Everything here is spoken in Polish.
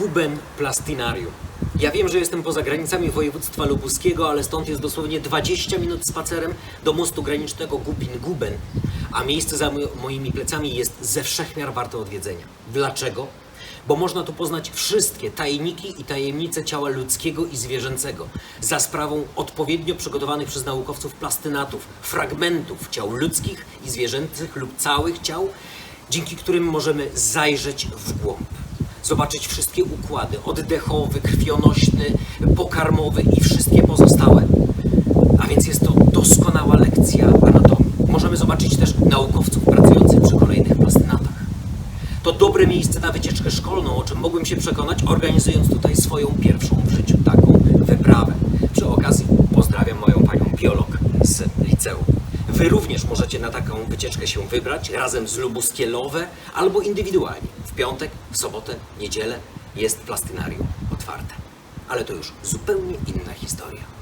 Guben Plastinarium. Ja wiem, że jestem poza granicami województwa lubuskiego, ale stąd jest dosłownie 20 minut spacerem do mostu granicznego Gubin-Guben, a miejsce za mo- moimi plecami jest ze wszechmiar warte odwiedzenia. Dlaczego? Bo można tu poznać wszystkie tajniki i tajemnice ciała ludzkiego i zwierzęcego za sprawą odpowiednio przygotowanych przez naukowców plastynatów, fragmentów ciał ludzkich i zwierzęcych lub całych ciał, dzięki którym możemy zajrzeć w głąb zobaczyć wszystkie układy oddechowy, krwionośny, pokarmowy i wszystkie pozostałe. A więc jest to doskonała lekcja anatomii. Możemy zobaczyć też naukowców pracujących przy kolejnych plastynatach. To dobre miejsce na wycieczkę szkolną, o czym mogłem się przekonać, organizując tutaj swoją pierwszą w życiu taką wyprawę. Przy okazji pozdrawiam moją panią biolog z. Wy również możecie na taką wycieczkę się wybrać razem z Lubuskielowe albo indywidualnie. W piątek, w sobotę, niedzielę jest plastynarium otwarte. Ale to już zupełnie inna historia.